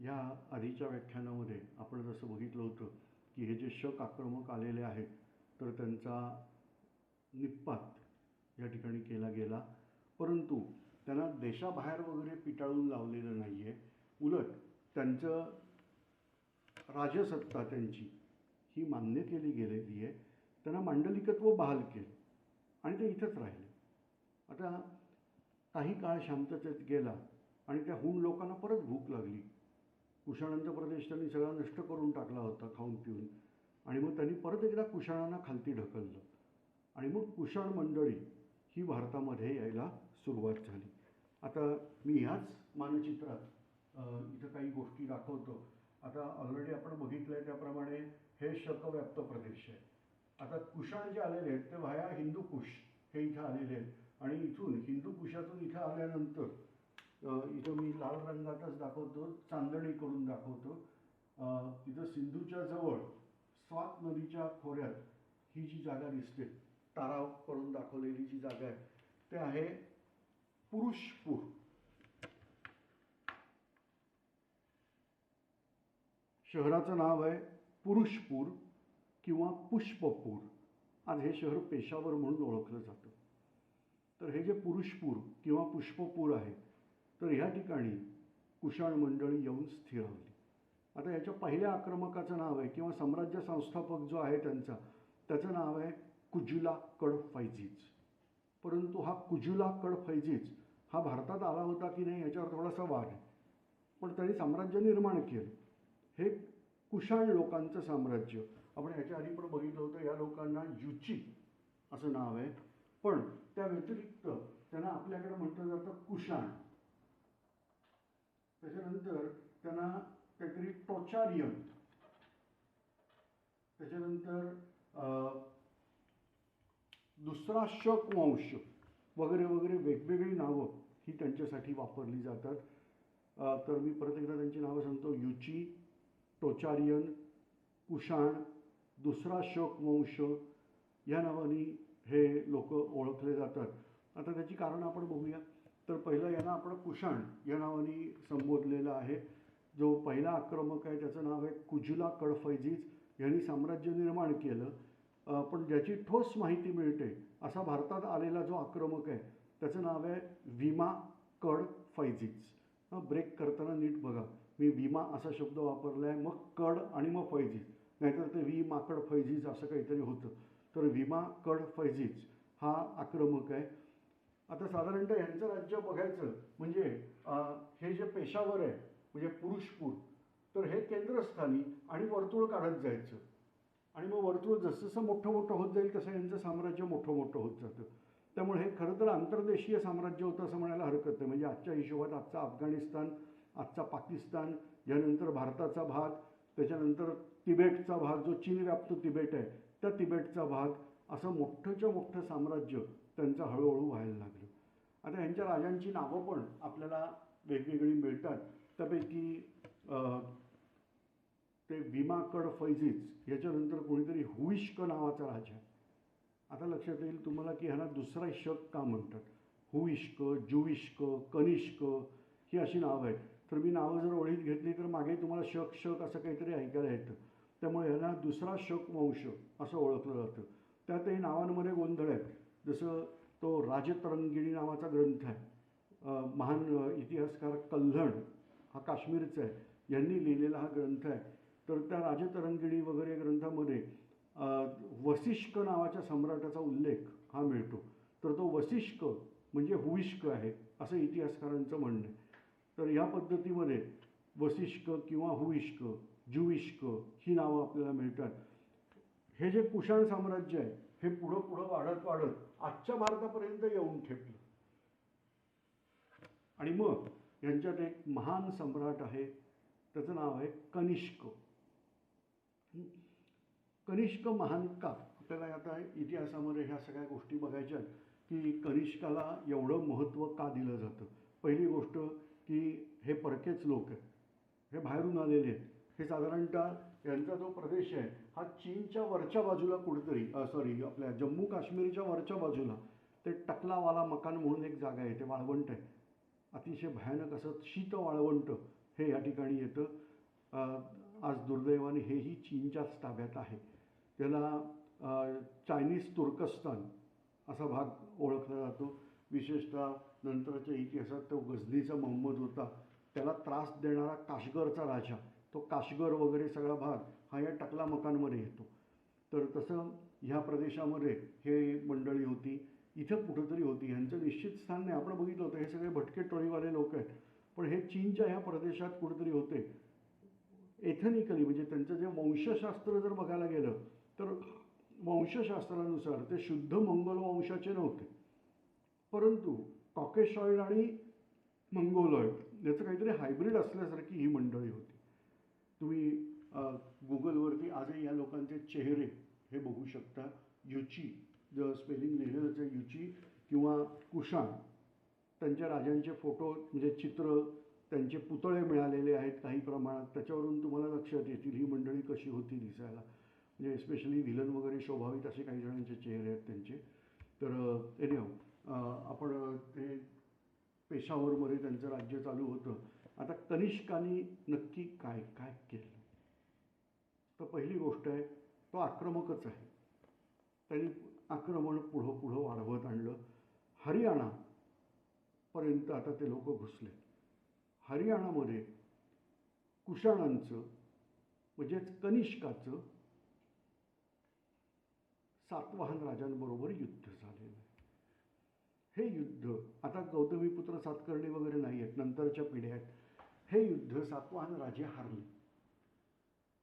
ह्या आधीच्या व्याख्यानामध्ये आपण जसं बघितलं होतं की हे जे शक आक्रमक आलेले आहेत तर त्यांचा निपात या ठिकाणी केला गेला. परंतु त्यांना देशाबाहेर वगैरे पिटाळून लावलेलं नाही आहे उलट त्यांचं राजसत्ता त्यांची ही मान्य केली गेलेली आहे. त्यांना मांडलिकत्व बहाल केलं आणि ते इथंच राहिले. आता काही काळ शांततेत गेला आणि त्या हुण लोकांना परत भूक लागली. कुशाणांचा प्रदेश त्यांनी सगळा नष्ट करून टाकला होता खाऊन पिऊन. आणि मग त्यांनी परत एकदा कुशाणांना खालती ढकललं. आणि मग कुशाण मंडळी ही भारतामध्ये यायला सुरुवात झाली. आता मी ह्याच मानचित्रात इथं काही गोष्टी दाखवतो. आता ऑलरेडी आपण बघितलं आहे त्याप्रमाणे हे शकव्याप्त प्रदेश आहे. आता कुशाण जे आलेले आहेत ते व्हाया हिंदू कुश हे इथं आलेले आहेत. आणि इथून हिंदू कुशातून इथं आल्यानंतर इथं मी लाल रंगातच दाखवतो चांदणी करून दाखवतो इथं सिंधूच्या जवळ स्वात नदीच्या खोऱ्यात ही जी जागा दिसते ताराव करून दाखवलेली जी जागा आहे ते आहे पुरुषपूर. शहराचं नाव आहे पुरुषपूर किंवा पुष्पपूर. आज हे शहर पेशावर म्हणून ओळखलं जातं. तर हे जे पुरुषपूर किंवा पुष्पपूर आहे तर ह्या ठिकाणी कुशाण मंडळी येऊन स्थिरावली आता याच्या पहिल्या आक्रमकाचं नाव आहे किंवा साम्राज्य संस्थापक जो आहे त्यांचा त्याचं नाव आहे कुजुला कड फैजीज परंतु हा कुजुला कड फैजीज हा भारतात आला होता की नाही याच्यावर थोडासा वाद आहे. पण त्यांनी साम्राज्य निर्माण केलं. हे कुशाण लोकांचं साम्राज्य. आपण ह्याच्या आधी पण बघितलं होतं या लोकांना युची असं नाव आहे. पण त्या व्यतिरिक्त त्यांना आपल्याकडे म्हटलं जातं कुशाण त्याच्यानंतर त्यांना काहीतरी टोचारियम. त्याच्यानंतर अं, दुसरा शक वंश वगैरे वगैरे वेगवेगळी नावं ही त्यांच्यासाठी वापरली जातात. तर मी परत एकदा त्यांची नावं सांगतो. युची टोचारियन कुशाण दुसरा शक वंश या नावाने हे लोक ओळखले जातात. आता त्याची कारणं आपण बघूया. तर पहिलं यांना आपण कुशाण या नावाने संबोधलेलं आहे. जो पहिला आक्रमक आहे त्याचं नाव आहे कुजुला कडफैजीज. यांनी साम्राज्य निर्माण केलं. पण ज्याची ठोस माहिती मिळते असा भारतात आलेला जो आक्रमक आहे त्याचं नाव आहे विमा कड फैजीज ब्रेक करताना नीट बघा. मी विमा असा शब्द वापरला आहे मग कड आणि मग फैजीज. नाहीतर ते वी माकड फैजीज असं काहीतरी होतं. तर विमा कड फैजीज हा आक्रमक आहे. आता साधारणतः यांचं राज्य बघायचं म्हणजे हे जे पेशावर आहे म्हणजे पुरुषपूर तर हे केंद्रस्थानी आणि वर्तुळ काढत जायचं. आणि मग वर्तुळ जसजसं मोठं मोठं होत जाईल तसं यांचं साम्राज्य मोठं मोठं होत जातं. त्यामुळे हे खरं तर आंतरदेशीय साम्राज्य होतं असं म्हणायला हरकत नाही. म्हणजे आजच्या हिशोबात आजचा अफगाणिस्तान आजचा पाकिस्तान यानंतर भारताचा भाग त्याच्यानंतर तिबेटचा भाग जो चीन व्याप्त तिबेट आहे त्या तिबेटचा भाग असं मोठंच्या मोठं साम्राज्य त्यांचं हळूहळू व्हायला लागलं. आता ह्यांच्या राजांची नावं पण आपल्याला वेगवेगळी मिळतात. त्यापैकी ते विमाकड फैजीज याच्यानंतर कोणीतरी हुईश्क नावाचा राजा आहे. आता लक्षात येईल तुम्हाला की ह्यांना दुसरा शक का म्हणतात? हुईश्क जुविश्क कनिष्क ही अशी नावं आहेत. तर मी नावं जर ओळीत घेतली तर मागे तुम्हाला शक शक असं काहीतरी ऐकायला येतं. त्यामुळे ह्यांना दुसरा शक वंश असं ओळखलं जातं. त्यातही नावांमध्ये गोंधळ आहेत. जसं तो राजतरंगिणी नावाचा ग्रंथ आहे. महान इतिहासकार कल्हण हा काश्मीरचा आहे. यांनी लिहिलेला हा ग्रंथ आहे. तर त्या राजतरंगिणी वगैरे ग्रंथामध्ये वसिष्क नावाच्या सम्राटाचा उल्लेख हा मिळतो. तर तो वसिष्क म्हणजे हुविष्क आहे असं इतिहासकारांचं म्हणणं आहे. तर या पद्धतीमध्ये वसिष्क किंवा हुविष्क जुविष्क ही नावं आपल्याला मिळतात. हे जे कुशाण साम्राज्य आहे हे पुढं पुढं वाढत वाढत आजच्या भारतापर्यंत येऊन ठेपलं. आणि मग यांच्यात एक महान सम्राट आहे त्याचं नाव आहे कनिष्क. कनिष्क महान का? आपल्याला आता इतिहासामध्ये ह्या सगळ्या गोष्टी बघायच्या आहेत की कनिष्काला एवढं महत्त्व का दिलं जातं? पहिली गोष्ट की हे परकेच लोक आहेत. हे बाहेरून आलेले आहेत. हे साधारणतः यांचा जो प्रदेश आहे हा चीनच्या वरच्या बाजूला कुठेतरी सॉरी आपल्या जम्मू काश्मीरच्या वरच्या बाजूला. ते टकलावाला मकान म्हणून एक जागा आहे ते वाळवंट आहे. अतिशय भयानक असं शीत वाळवंट हे या ठिकाणी येतं. आज दुर्दैवाने हेही चीनच्याच ताब्यात आहे. त्याला चायनीज तुर्कस्तान असा भाग ओळखला जातो. विशेषतः नंतरच्या इतिहासात तो गझनीचा मोहम्मद होता. त्याला त्रास देणारा काशगरचा राजा. तो काशगर वगैरे सगळा भाग हा या टकला मकानमध्ये येतो. तर तसं ह्या प्रदेशामध्ये हे मंडळी होती इथं कुठंतरी होती. ह्यांचं निश्चित स्थान नाही. आपण बघितलं होतं हे सगळे भटके टोळीवाले लोक आहेत. पण हे चीनच्या ह्या प्रदेशात कुठेतरी होते. एथनिकली म्हणजे त्यांचं जे वंशशास्त्र जर बघायला गेलं तर वंशशास्त्रानुसार ते शुद्ध मंगोल वंशाचे नव्हते. परंतु कॉकेशॉइड आणि मंगोलॉइड याचं काहीतरी हायब्रिड असल्यासारखी ही मंडळी होती. तुम्ही गुगलवरती आजही या लोकांचे चेहरे हे बघू शकता. युची ज स्पेलिंग लिहिलेलंच युची किंवा कुशाण त्यांच्या राजांचे फोटो म्हणजे चित्र त्यांचे पुतळे मिळालेले आहेत काही प्रमाणात. त्याच्यावरून तुम्हाला लक्षात येतील ही मंडळी कशी होती दिसायला. म्हणजे स्पेशली व्हिलन वगैरे शोभावीत असे काही जणांचे चेहरे आहेत त्यांचे. तर एनिहाव आपण ते पेशावरमध्ये त्यांचं राज्य चालू होतं. आता कनिष्कानी नक्की काय काय केलं? तर पहिली गोष्ट आहे तो आक्रमकच आहे. त्यांनी आक्रमण पुढं पुढं वाढवत आणलं. हरियाणापर्यंत आता ते लोक घुसले. हरियाणामध्ये कुशाणांचं म्हणजेच कनिष्काचं सातवाहन राजांबरोबर युद्ध झालेलं आहे. हे युद्ध आता गौतमीपुत्र सातकर्णी वगैरे नाही आहेत नंतरच्या पिढ्या आहेत. हे युद्ध सातवाहन राजे हारले.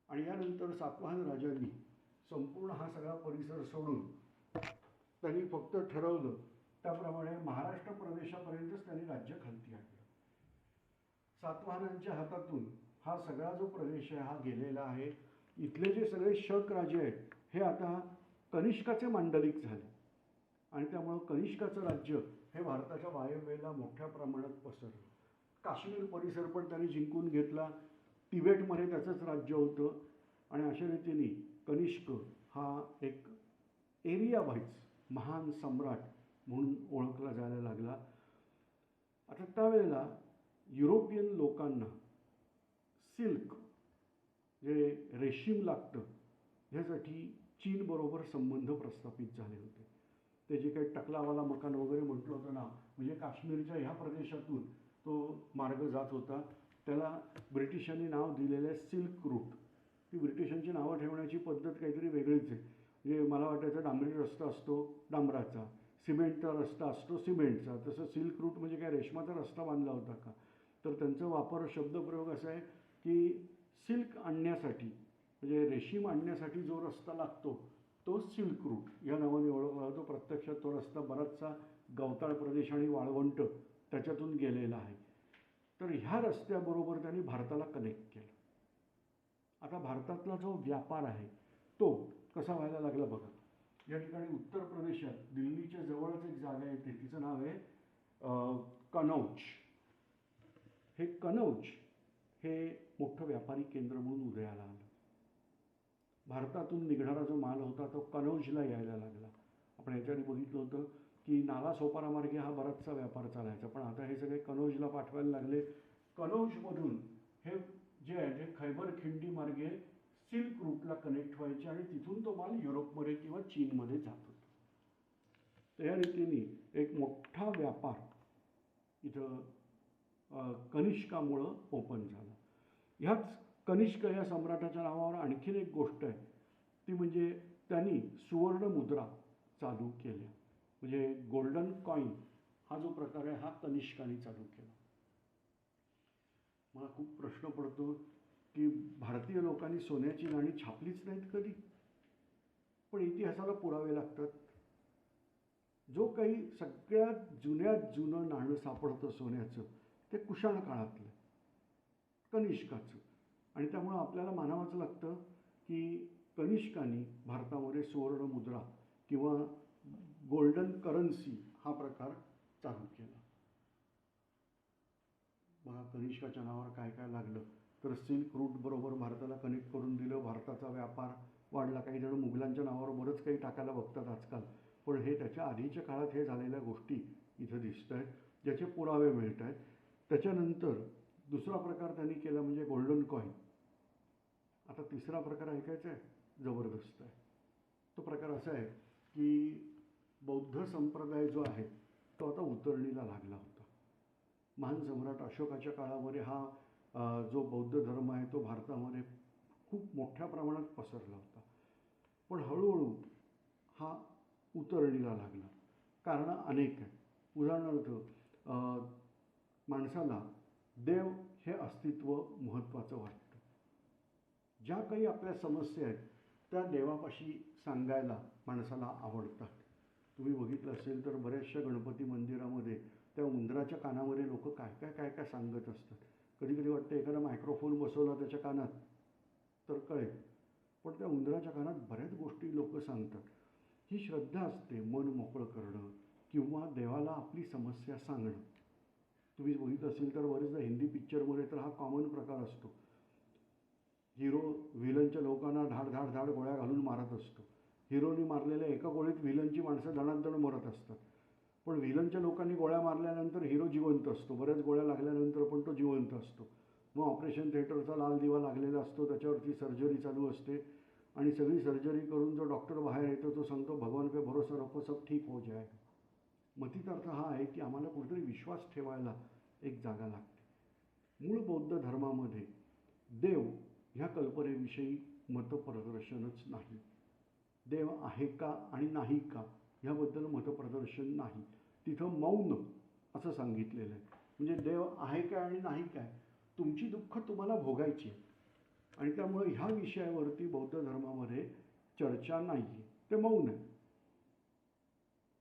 आणि यानंतर सातवाहन राजांनी संपूर्ण हा सगळा परिसर सोडून त्यांनी फक्त ठरवलं त्याप्रमाणे महाराष्ट्र प्रदेशापर्यंतच त्यांनी राज्य खालती आणलं. सातवाहनांच्या हातातून हा सगळा जो प्रदेश आहे हा गेलेला आहे. इथले जे सगळे शक राजे आहेत हे आता कनिष्काचे मांडलिक झाले. आणि त्यामुळं कनिष्काचं राज्य हे भारताच्या वायव्येला मोठ्या प्रमाणात पसरलं. काश्मीर परिसर पण त्यांनी जिंकून घेतला. तिबेटमध्ये त्याचंच राज्य होतं. आणि अशा रीतीने कनिष्क हा एक एरिया वाईज महान सम्राट म्हणून ओळखला जायला लागला. आता त्यावेळेला युरोपियन लोकांना सिल्क जे रेशीम लागतं ह्यासाठी चीनबरोबर संबंध प्रस्थापित झाले होते. ते जे काही टकलावाला मकान वगैरे म्हटलं होतं ना म्हणजे काश्मीरच्या ह्या प्रदेशातून तो मार्ग जात होता. त्याला ब्रिटिशांनी नाव दिलेलं आहे सिल्क रूट. ती ब्रिटिशांची नावं ठेवण्याची पद्धत काहीतरी वेगळीच आहे. म्हणजे मला वाटायचं डांबरी रस्ता असतो डांबराचा. सिमेंटचा रस्ता असतो सिमेंटचा. तसं सिल्क रूट म्हणजे काय? रेशमाचा रस्ता बांधला होता का? तर त्यांचा वापर शब्दप्रयोग असा आहे की सिल्क आणण्यासाठी म्हणजे रेशीम आणण्यासाठी जो रस्ता लागतो तो सिल्क रूट. या नावाने ओळखला जातो. प्रत्यक्षात तो रस्ता बराचसा गवताळ प्रदेश आणि वाळवंट त्याच्यातून गेलेला आहे. तर ह्या रस्त्याबरोबर त्यांनी भारताला कनेक्ट केलं. आता भारतातला जो व्यापार आहे तो कसा व्हायला लागला बघा. या ठिकाणी उत्तर प्रदेशात दिल्लीच्या जवळच एक जागा येते. तिचं नाव आहे कनौज. हे कनौज हे मोठं व्यापारी केंद्र म्हणून उदयाला आलं. भारतातून निघणारा जो माल होता तो कनौजला यायला लागला. आपण याच्याने बघितलं होतं की नाला सोपारा मार्गे हा बराचसा व्यापार चालायचा. पण आता हे सगळे कनौजला पाठवायला लागले. कनौजमधून हे जे आहे ते खैबर खिंडी मार्गे सिल्क रूटला कनेक्ट व्हायचे आणि तिथून तो माल युरोपमध्ये किंवा चीनमध्ये जात होता. तर या रीतीने एक मोठा व्यापार इथं कनिष्कामुळं ओपन झाला. ह्याच कनिष्क या सम्राटाच्या नावावर आणखीन एक गोष्ट आहे. ती म्हणजे त्यांनी सुवर्ण मुद्रा चालू केल्या. म्हणजे गोल्डन कॉईन हा जो प्रकार आहे हा कनिष्काने चालू केला. मला खूप प्रश्न पडतो की भारतीय लोकांनी सोन्याची नाणी छापलीच नाहीत कधी? पण इतिहासाला पुरावे लागतात. जो काही सगळ्यात जुन्यात जुनं नाणं सापडतं सोन्याचं ते कुशाण काळातलं कनिष्काचं. आणि त्यामुळं आपल्याला मानावंच लागतं की कनिष्कानी भारतामध्ये सुवर्ण मुद्रा किंवा गोल्डन करन्सी हा प्रकार चालू केला. बघा कनिष्काच्या नावावर काय काय लागलं. तर सिल्क रूट बरोबर भारताला कनेक्ट करून दिलं. भारताचा व्यापार वाढला. काही जण मुघलांच्या नावावर बरंच काही टाकायला बघतात आजकाल. पण हे त्याच्या आधीच्या काळात हे झालेल्या गोष्टी इथं दिसत आहेत. ज्याचे पुरावे मिळत आहेत. त्याच्यानंतर दुसरा प्रकार त्यांनी केला म्हणजे गोल्डन कॉईन आता तिसरा प्रकार ऐकायचा आहे? जबरदस्त आहे. तो प्रकार असा आहे की बौद्ध संप्रदाय जो आहे तो आता उतरणीला लागला होता. महान सम्राट अशोकाच्या काळामध्ये हा जो बौद्ध धर्म आहे तो भारतामध्ये खूप मोठ्या प्रमाणात पसरला होता. पण हळूहळू हा उतरणीला लागला. कारणं अनेक आहेत उदाहरणार्थ माणसाला देव हे अस्तित्व महत्त्वाचं वाटतं. ज्या काही आपल्या समस्या आहेत त्या देवापाशी सांगायला माणसाला आवडतात. तुम्ही बघितलं असेल तर बऱ्याचशा गणपती मंदिरामध्ये त्या उंदराच्या कानामध्ये लोक काय काय काय काय सांगत असतात. कधी कधी वाटतं एखादा मायक्रोफोन बसवला त्याच्या कानात तर कळेल. पण त्या उंदराच्या कानात बऱ्याच गोष्टी लोक सांगतात. ही श्रद्धा असते मन मोकळं करणं किंवा देवाला आपली समस्या सांगणं. तुम्ही बघितलं असेल तर बरेचदा हिंदी पिक्चरमध्ये तर हा कॉमन प्रकार असतो. हिरो व्हिलनच्या लोकांना धाड धाड धाड गोळ्या घालून मारत असतो. हिरोनी मारलेल्या एका गोळीत व्हिलनची माणसं दणादण मरत असतात. पण व्हिलनच्या लोकांनी गोळ्या मारल्यानंतर हिरो जिवंत असतो. बऱ्याच गोळ्या लागल्यानंतर पण तो जिवंत असतो. मग ऑपरेशन थिएटरचा लाल दिवा लागलेला असतो. त्याच्यावरती सर्जरी चालू असते. आणि सगळी सर्जरी करून जो डॉक्टर बाहेर येतो तो सांगतो भगवान पे भरोसा रखो सब ठीक हो जाय मतीत अर्थ हा आहे की आम्हाला कुठेतरी विश्वास ठेवायला एक जागा लागते. मूळ बौद्ध धर्मामध्ये देव ह्या कल्पनेविषयी मतप्रदर्शनच नाही. देव आहे का आणि नाही का ह्याबद्दल मतप्रदर्शन नाही. तिथं मौन असं सांगितलेलं आहे. म्हणजे देव आहे काय आणि नाही काय तुमची दुःख तुम्हाला भोगायची आणि त्यामुळे ह्या विषयावरती बौद्ध धर्मामध्ये चर्चा नाही आहे ते मौन आहे.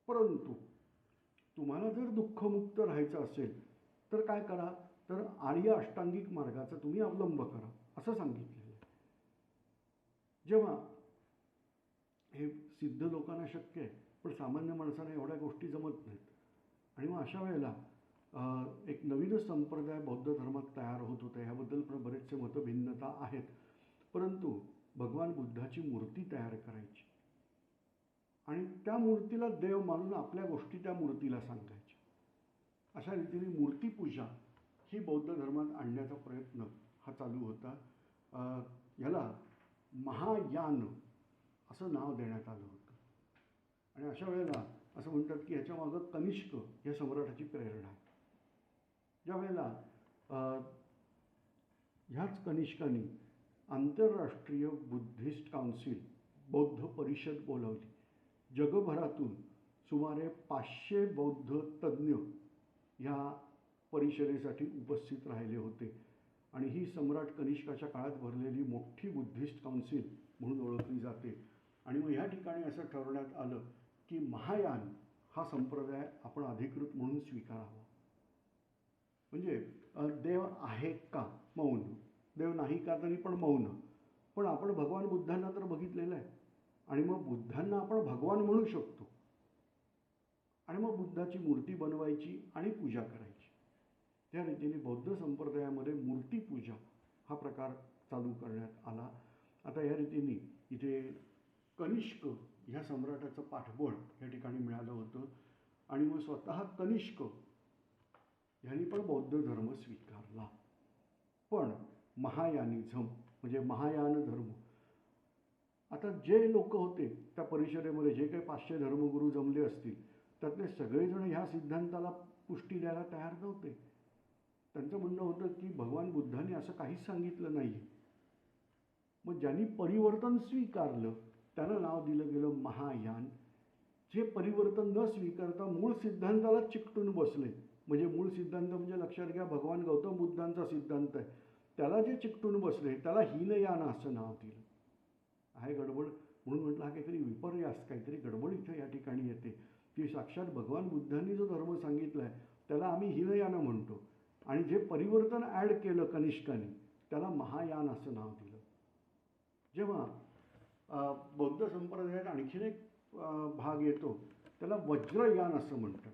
परंतु तुम्हाला जर दुःखमुक्त राहायचं असेल तर काय करा? तर आर्य अष्टांगिक मार्गाचा तुम्ही अवलंब करा असं सांगितलेलं आहे. जेव्हा हे सिद्ध लोकांना शक्य आहे पण सामान्य माणसाला एवढ्या गोष्टी जमत नाहीत. आणि मग अशा वेळेला एक नवीनच संप्रदाय बौद्ध धर्मात तयार होत होता ह्याबद्दल पण बरेचसे मतभिन्नता आहेत. परंतु भगवान बुद्धाची मूर्ती तयार करायची. आणि त्या मूर्तीला देव मानून आपल्या गोष्टी त्या मूर्तीला सांगायच्या. अशा रीतीने मूर्तीपूजा ही बौद्ध धर्मात आणण्याचा प्रयत्न हा चालू होता. याला महायान असं नाव देण्यात आलं होतं. आणि अशा वेळेला असं म्हणतात की ह्याच्यामागं कनिष्क या सम्राटाची प्रेरणा आहे. ज्या वेळेला ह्याच कनिष्कांनी आंतरराष्ट्रीय बुद्धिस्ट काउन्सिल बौद्ध परिषद बोलावली. जगभरातून सुमारे पाचशे बौद्ध तज्ज्ञ ह्या परिषदेसाठी उपस्थित राहिले होते. आणि ही सम्राट कनिष्काच्या काळात भरलेली मोठी बुद्धिस्ट काउन्सिल म्हणून ओळखली जाते. आणि मग ह्या ठिकाणी असं ठरवण्यात आलं की महायान हा संप्रदाय आपण अधिकृत म्हणून स्वीकारावा. म्हणजे देव आहे का? मौन. देव नाही का तरी पण मौन. पण आपण भगवान बुद्धांना तर बघितलेलं आहे. आणि मग बुद्धांना आपण भगवान म्हणू शकतो. आणि मग बुद्धाची मूर्ती बनवायची आणि पूजा करायची. त्या रीतीने बौद्ध संप्रदायामध्ये मूर्तीपूजा हा प्रकार चालू करण्यात आला. आता या रीतीने इथे कनिष्क ह्या सम्राटाचं पाठबळ या ठिकाणी मिळालं होतं. आणि मग स्वतः कनिष्क ह्यांनी पण बौद्ध धर्म स्वीकारला. पण महायानिझम म्हणजे महायान धर्म. आता जे लोक होते त्या परिषदेमध्ये जे काही पाचशे धर्मगुरू जमले असतील त्यातले सगळेजण ह्या सिद्धांताला पुष्टी द्यायला तयार नव्हते. त्यांचं म्हणणं होतं की भगवान बुद्धांनी असं काहीच सांगितलं नाही मग ज्यांनी परिवर्तन स्वीकारलं त्यानं नाव दिलं गेलं महायान. जे परिवर्तन न स्वीकारता मूळ सिद्धांताला चिकटून बसले. म्हणजे मूळ सिद्धांत म्हणजे लक्षात घ्या भगवान गौतम बुद्धांचा सिद्धांत आहे. त्याला जे चिकटून बसले त्याला हीनयान असं नाव दिलं. आहे गडबड. म्हणून म्हटलं हा काहीतरी विपर्यास काहीतरी गडबड इथं या ठिकाणी येते. की साक्षात भगवान बुद्धांनी जो धर्म सांगितला आहे त्याला आम्ही हीनयानं म्हणतो. आणि जे परिवर्तन ॲड केलं कनिष्काने त्याला महायान असं नाव दिलं. जेव्हा बौद्ध संप्रदायात आणखीन एक भाग येतो. त्याला वज्रयान असं म्हणतात.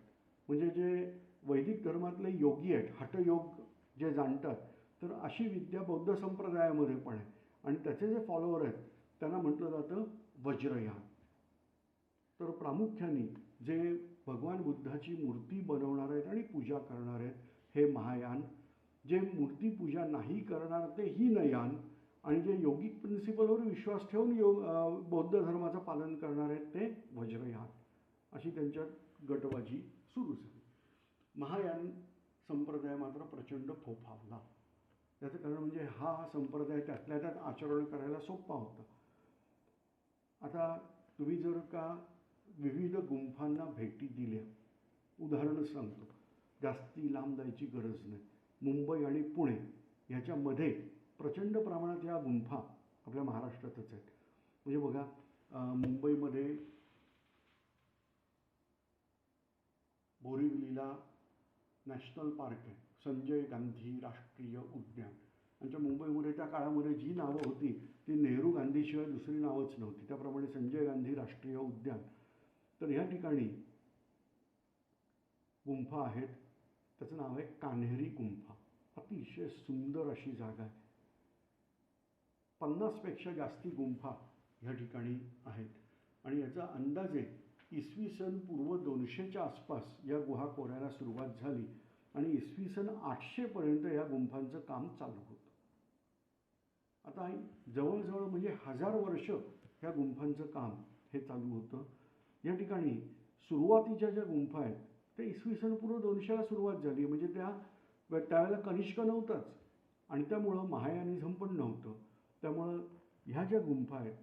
म्हणजे जे वैदिक धर्मातले योगी आहेत हठयोग जे जाणतात तर अशी विद्या बौद्ध संप्रदायामध्ये पण आहे. आणि त्याचे जे फॉलोअर आहेत त्यांना म्हटलं जातं वज्रयान. तर प्रामुख्याने जे भगवान बुद्धाची मूर्ती बनवणार आहेत आणि पूजा करणार आहेत हे महायान. जे मूर्तीपूजा नाही करणार ते हीनयान. आणि जे योगिक प्रिन्सिपलवर विश्वास ठेवून योग बौद्ध धर्माचं पालन करणार आहेत ते वज्रयान अशी त्यांच्यात गटबाजी सुरू झाली. महायान संप्रदाय मात्र प्रचंड फोफावला. त्याचं कारण म्हणजे हा संप्रदाय त्यातल्या त्यात आचरण करायला सोपा होता. आता तुम्ही जर का विविध गुंफांना भेटी दिल्या उदाहरण सांगतो. जास्ती लांब जायची गरज नाही. मुंबई आणि पुणे ह्याच्यामध्ये प्रचंड प्रमाणात या गुंफा आपल्या महाराष्ट्रातच आहेत. म्हणजे बघा मुंबईमध्ये बोरिवलीला नॅशनल पार्क आहे. संजय गांधी राष्ट्रीय उद्यान. आमच्या मुंबईमध्ये त्या काळामध्ये जी नावं होती ती नेहरू गांधीशिवाय दुसरी नावच नव्हती. त्याप्रमाणे संजय गांधी राष्ट्रीय उद्यान. तर ह्या ठिकाणी गुंफा आहेत. त्याचं नाव आहे कान्हेरी गुंफा. अतिशय सुंदर अशी जागा आहे. पन्नासपेक्षा जास्ती गुंफा ह्या ठिकाणी आहेत. आणि याचा अंदाजे इसवी सन पूर्व दोनशेच्या आसपास या गुहा कोरायला सुरुवात झाली आणि इसवी सन आठशेपर्यंत या गुंफांचं काम चालू होतं. आता जवळजवळ म्हणजे हजार वर्ष ह्या गुंफांचं काम हे चालू होतं. या ठिकाणी सुरुवातीच्या ज्या गुंफा आहेत त्या इसवी सन पूर्व दोनशेला सुरुवात झाली. म्हणजे त्या त्यावेळेला कनिष्क नव्हताच आणि त्यामुळं महायानिझम पण नव्हतं. त्यामुळं ह्या ज्या गुंफा आहेत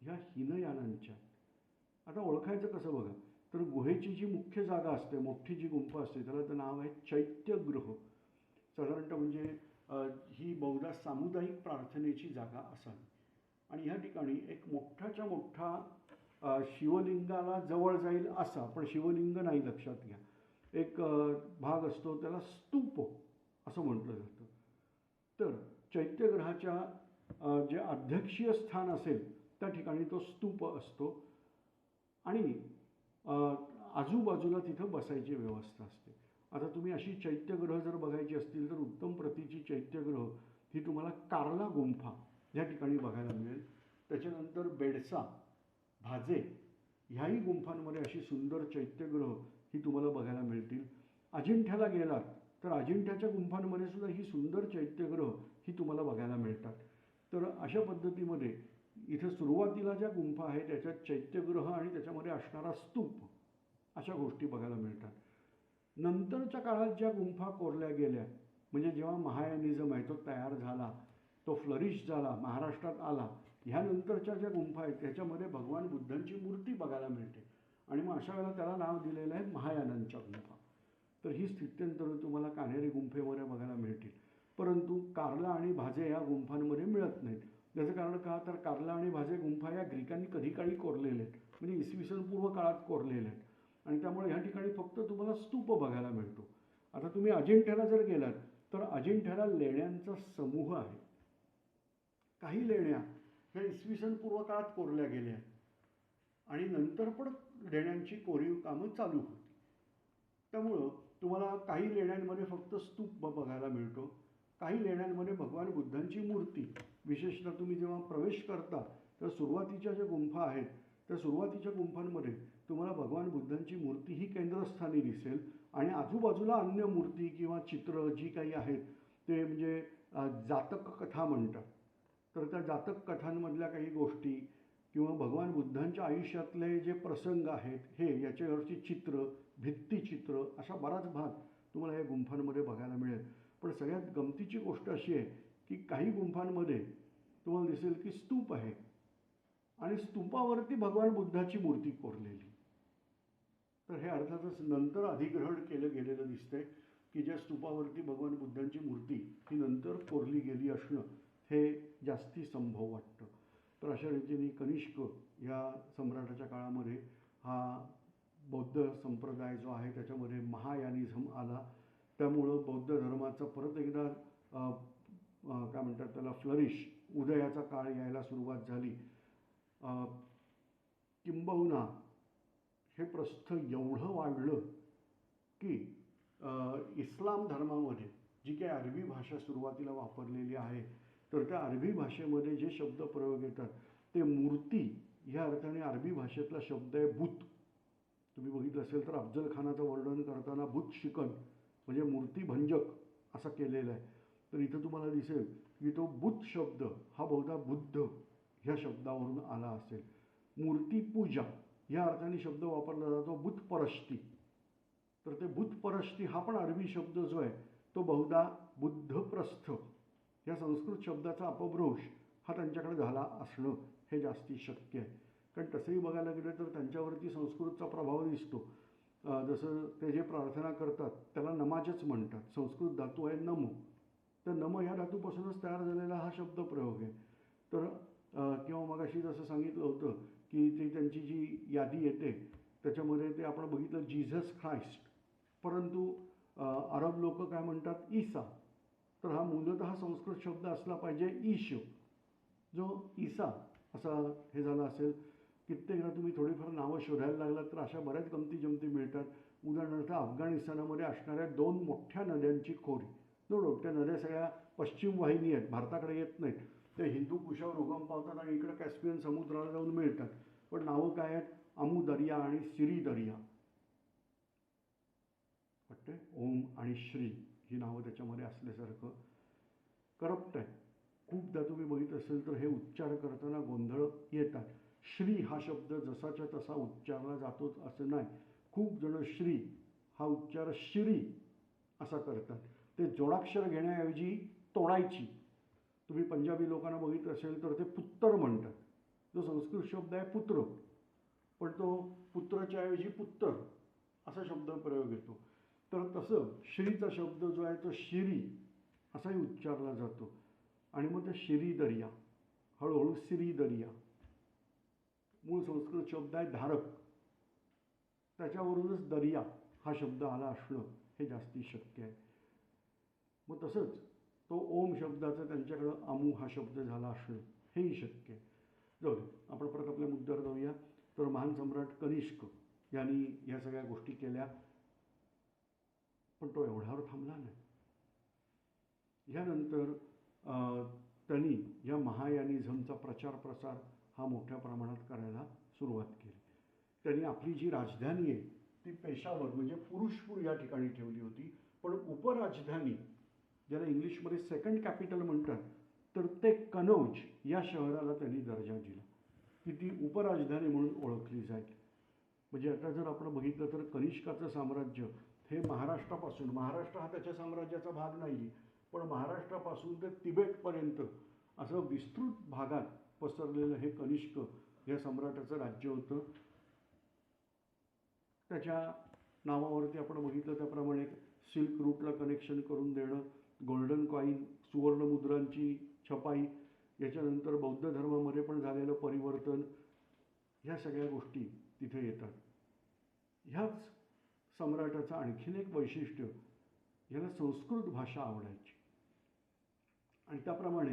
ह्या हिनयानांच्या आता ओळखायचं कसं बघा? तर गुहेची जी मुख्य जागा असते मोठी जी गुंफा असते त्याला तर नाव आहे चैत्यगृह. साधारणतः म्हणजे ही बहुधा सामुदायिक प्रार्थनेची जागा असावी. आणि ह्या ठिकाणी एक मोठाच्या मोठा शिवलिंगाला जवळ जाईल असा पण शिवलिंग नाही लक्षात घ्या. एक भाग असतो त्याला स्तूप असं म्हटलं जातं. तर चैत्यग्रहाच्या जे अध्यक्षीय स्थान असेल त्या ठिकाणी तो स्तूप असतो. आणि आजूबाजूला तिथं बसायची व्यवस्था असते. आता तुम्ही अशी चैत्यग्रह जर बघायची असतील तर उत्तम प्रतीची चैत्यग्रह ही तुम्हाला कार्ला गुंफा या ठिकाणी बघायला मिळेल. त्याच्यानंतर बेडसा भाजे ह्याही गुंफांमध्ये अशी सुंदर चैत्यग्रह ही तुम्हाला बघायला मिळतील. अजिंठ्याला गेलात तर अजिंठ्याच्या गुंफांमध्ये सुद्धा ही सुंदर चैत्यग्रह ही तुम्हाला बघायला मिळतात. तर अशा पद्धतीमध्ये इथं सुरुवातीला ज्या गुंफा आहेत त्याच्यात चैत्यगृह आणि त्याच्यामध्ये असणारा स्तूप अशा गोष्टी बघायला मिळतात. नंतरच्या काळात ज्या गुंफा कोरल्या गेल्या म्हणजे जेव्हा महायानिझम आहे तो तयार झाला तो फ्लरिश झाला महाराष्ट्रात आला ह्यानंतरच्या ज्या गुंफा आहेत त्याच्यामध्ये भगवान बुद्धांची मूर्ती बघायला मिळते. आणि मग अशा वेळेला त्याला नाव दिलेलं आहे महायानांच्या गुंफा. तर ही स्थित्यंतरं तुम्हाला कान्हेरी गुंफेमध्ये बघायला मिळतील. परंतु कार्ला आणि भाजे या गुंफांमध्ये मिळत नाहीत. त्याचं कारण का? तर कार्ला आणि भाजे गुंफा या ग्रीकांनी कधी काळी कोरलेल्या आहेत. म्हणजे इसवी सन पूर्व काळात कोरलेल्या आहेत. आणि त्यामुळे ह्या ठिकाणी फक्त तुम्हाला स्तूप बघायला मिळतो. आता तुम्ही अजिंठ्याला जर गेलात तर अजिंठ्याला लेण्यांचा समूह आहे. काही लेण्या ह्या इसवी सन पूर्व काळात कोरल्या गेल्या आणि नंतर पण लेण्यांची कोरीव कामं चालू होती. त्यामुळं तुम्हाला काही लेण्यांमध्ये फक्त स्तूप बघायला मिळतो. काही लेण्यांमध्ये भगवान बुद्धांची मूर्ती विशेषतः तुम्ही जेव्हा प्रवेश करता तर सुरुवातीच्या ज्या गुंफा आहेत त्या सुरुवातीच्या गुंफांमध्ये तुम्हाला भगवान बुद्धांची मूर्ती ही केंद्रस्थानी दिसेल. आणि आजूबाजूला अन्य मूर्ती किंवा चित्र जी काही आहेत ते म्हणजे जातक कथा म्हणतात. तर त्या जातक कथांमधल्या काही गोष्टी किंवा भगवान बुद्धांच्या आयुष्यातले जे प्रसंग आहेत हे याच्यावरची चित्र भित्तिचित्र असा बराच भाग तुम्हाला या गुंफांमध्ये बघायला मिळेल. पण सगळ्यात गमतीची गोष्ट अशी आहे की काही गुंफांमध्ये तुम्हाला दिसेल की स्तूप आहे. आणि स्तूपावरती भगवान बुद्धाची मूर्ती कोरलेली. तर हे अर्थातच नंतर अधिग्रहण केलं गेलेलं दिसतंय की ज्या स्तूपावरती भगवान बुद्धांची मूर्ती ही नंतर कोरली गेली असणं हे जास्ती संभव वाटतं. तर अशा रीतीने कनिष्क या सम्राटाच्या काळामध्ये हा बौद्ध संप्रदाय जो आहे त्याच्यामध्ये महायानिझम आला. त्यामुळं बौद्ध धर्माचं परत एकदा काय म्हणतात त्याला फ्लरिश उदयाचा काळ यायला सुरुवात झाली. किंबहुना हे प्रस्थ एवढं वाढलं की इस्लाम धर्मामध्ये जी काही अरबी भाषा सुरुवातीला वापरलेली आहे तर त्या अरबी भाषेमध्ये जे शब्द प्रयोग येतात ते मूर्ती ह्या अर्थाने अरबी भाषेतला शब्द आहे भूत. तुम्ही बघितलं असेल तर अफजल खानाचं वर्णन करताना भूत शिकन. म्हणजे मूर्तीभंजक असं केलेलं आहे. तर इथं तुम्हाला दिसेल की तो बुद्ध शब्द हा बहुधा बुद्ध ह्या शब्दावरून आला असेल. मूर्तीपूजा या अर्थाने शब्द वापरला जातो बुधपरष्टी तर ते बुधपरष्टी हा पण अरबी शब्द जो आहे तो बहुधा बुद्धप्रस्थ या संस्कृत शब्दाचा अपभ्रंश हा त्यांच्याकडे झाला असणं हे जास्ती शक्य आहे. कारण तसंही बघायला गेलं तर त्यांच्यावरती संस्कृतचा प्रभाव दिसतो. जसं ते जे प्रार्थना करतात त्याला नमाजच म्हणतात. संस्कृत धातू आहे नम. तर नम या धातूपासूनच तयार झालेला हा शब्द प्रयोग आहे. तर किंवा किंवा मगाशी जसं सांगितलं होतं की ती त्यांची जी यादी येते त्याच्यामध्ये ते आपण बघितलं जीझस ख्राईस्ट. परंतु अरब लोक काय म्हणतात? ईसा. तर हा मूलतः संस्कृत शब्द असला पाहिजे ईश. जो ईसा असा हे झाला असेल. कित्येकदा तुम्ही थोडीफार नावं शोधायला लागलात तर अशा बऱ्याच गमती जमती मिळतात. उदाहरणार्थ अफगाणिस्तानामध्ये असणाऱ्या दोन मोठ्या नद्यांची खोरी. नो त्या नद्या सगळ्या पश्चिम वाहिनी आहेत भारताकडे येत नाहीत. ते हिंदू कुशावर उगम पावतात आणि इकडे कॅस्पियन समुद्राला जाऊन मिळतात. पण नावं काय आहेत? अमू दर्या आणि सिरी दर्या. वाटते ओम आणि श्री ही नावं त्याच्यामध्ये असल्यासारखं करप्ट आहे खूपदा तुम्ही बघित असेल तर हे उच्चार करताना गोंधळ येतात. श्री हा शब्द जसाच्या तसा उच्चारला जातोच असं नाही. खूप जण श्री हा उच्चार श्री असा करतात. ते जोडाक्षर घेण्याऐवजी तोडायची. तुम्ही पंजाबी लोकांना बघितलं असेल तर ते पुत्तर म्हणतात. जो संस्कृत शब्द आहे पुत्र. पण तो पुत्राच्या ऐवजी पुत्तर असा शब्द प्रयोग येतो. तर तसं श्रीचा शब्द जो आहे तो शिरी असाही उच्चारला जातो. आणि मग ते शिरी दर्या हळूहळू सिरी दर्या मूळ संस्कृत शब्द आहे धारक. त्याच्यावरूनच दर्या हा शब्द आला असणं हे जास्ती शक्य आहे. मग तसंच तो ओम शब्दाचं त्यांच्याकडं अमू हा शब्द झाला असणं हेही शक्य आहे. जाऊ आपण परत आपल्या मुद्द्यावर जाऊया. तर महान सम्राट कनिष्क यांनी ह्या सगळ्या गोष्टी केल्या. पण तो एवढ्यावर थांबला नाही. ह्यानंतर त्यांनी या महायानिझमचा प्रचार प्रसार हा मोठ्या प्रमाणात करायला सुरुवात केली. त्यांनी आपली जी राजधानी आहे ती पेशावर म्हणजे पुरुषपूर या ठिकाणी ठेवली होती. पण उपराजधानी ज्याला इंग्लिशमध्ये सेकंड कॅपिटल म्हणतात तर ते कनौज या शहराला त्यांनी दर्जा दिला. की ती उपराजधानी म्हणून ओळखली जाईल. म्हणजे आता जर आपण बघितलं तर कनिष्काचं साम्राज्य हे महाराष्ट्रापासून महाराष्ट्र हा त्याच्या साम्राज्याचा भाग नाही पण महाराष्ट्रापासून ते तिबेटपर्यंत असं विस्तृत भागात पसरलेलं हे कनिष्क या सम्राटाचं राज्य होतं. त्याच्या नावावरती आपण बघितलं त्याप्रमाणे सिल्क रूटला कनेक्शन करून देणं गोल्डन कॉईन सुवर्णमुद्रांची छपाई याच्यानंतर बौद्ध धर्मामध्ये पण झालेलं परिवर्तन ह्या सगळ्या गोष्टी तिथे येतात. ह्याच सम्राटाचं आणखीन एक वैशिष्ट्य याला संस्कृत भाषा आवडायची. आणि त्याप्रमाणे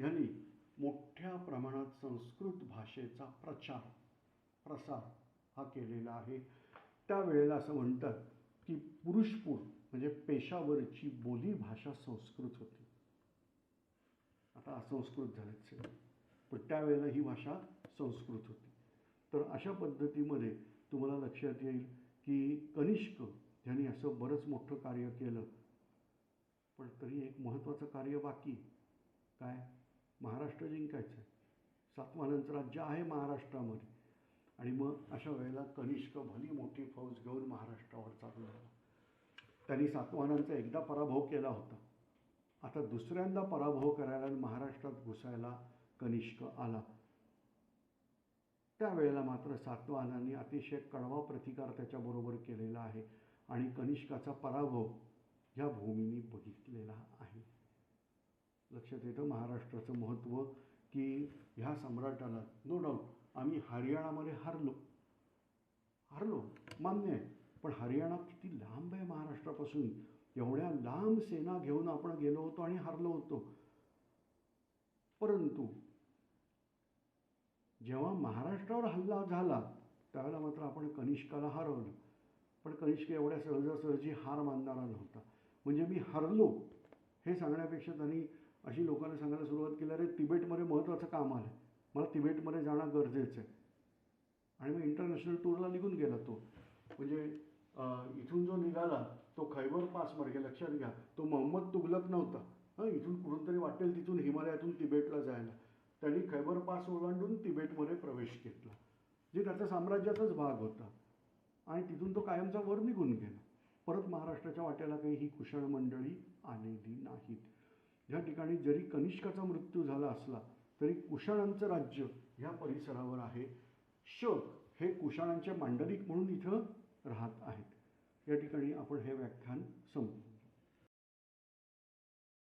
यांनी मोठ्या प्रमाणात संस्कृत भाषेचा प्रचार प्रसार हा केलेला आहे. त्यावेळेला असं म्हणतात की पुरुषपूर म्हणजे पेशावरची बोली भाषा संस्कृत होती. आता असंस्कृत झालेत सगळे. पण त्यावेळेला ही भाषा संस्कृत होती. तर अशा पद्धतीमध्ये तुम्हाला लक्षात येईल की कनिष्क यांनी असं बरंच मोठं कार्य केलं. पण तरी एक महत्त्वाचं कार्य बाकी काय? महाराष्ट्र जिंकायचं. आहे सातवाहनांचं राज्य आहे महाराष्ट्रामध्ये. आणि मग अशा वेळेला कनिष्क भली मोठी फौज घेऊन महाराष्ट्रावर चालू झाला त्यांनी सातवाहनांचा एकदा पराभव केला होता. आता दुसऱ्यांदा पराभव करायला आणि महाराष्ट्रात घुसायला कनिष्क आला. त्यावेळेला मात्र सातवाहनांनी अतिशय कडवा प्रतिकार त्याच्याबरोबर केलेला आहे. आणि कनिष्काचा पराभव ह्या भूमीने बघितलेला लक्षात येतं महाराष्ट्राचं महत्त्व की ह्या सम्राटाला नो डाऊट आम्ही हरियाणामध्ये हरलो. हरलो मान्य आहे. पण हरियाणा किती लांब आहे महाराष्ट्रापासून. एवढ्या लांब सेना घेऊन आपण गेलो होतो आणि हरलो होतो. परंतु जेव्हा महाराष्ट्रावर हल्ला झाला त्यावेळेला मात्र आपण कनिष्काला हरवलं. पण कनिष्क एवढ्या सहजासहजी हार मानणारा नव्हता. म्हणजे मी हरलो हे सांगण्यापेक्षा त्यांनी अशी लोकांना सांगायला सुरुवात केली अरे तिबेटमध्ये महत्त्वाचं काम आलं मला तिबेटमध्ये जाणं गरजेचं आहे. आणि मी इंटरनॅशनल टूरला निघून गेला तो. म्हणजे इथून जो निघाला तो खैबर पास मार्गे लक्षात घ्या तो मोहम्मद तुगलक नव्हता. हां इथून कुठून तरी वाटेल तिथून हिमालयातून तिबेटला जायला. त्यांनी खैबर पास ओलांडून तिबेटमध्ये प्रवेश घेतला जे त्याच्या साम्राज्याचाच भाग होता. आणि तिथून तो कायमचा वर निघून गेला. परत महाराष्ट्राच्या वाट्याला काही ही कुशळ मंडळी आलेली नाहीत. या ठिकाणी जरी कनिष्काचा मृत्यू झाला असला तरी कुशाणांचं राज्य ह्या परिसरावर आहे. शक हे कुशाणांचे मांडलिक म्हणून इथं राहत आहेत. या ठिकाणी आपण हे व्याख्यान संपू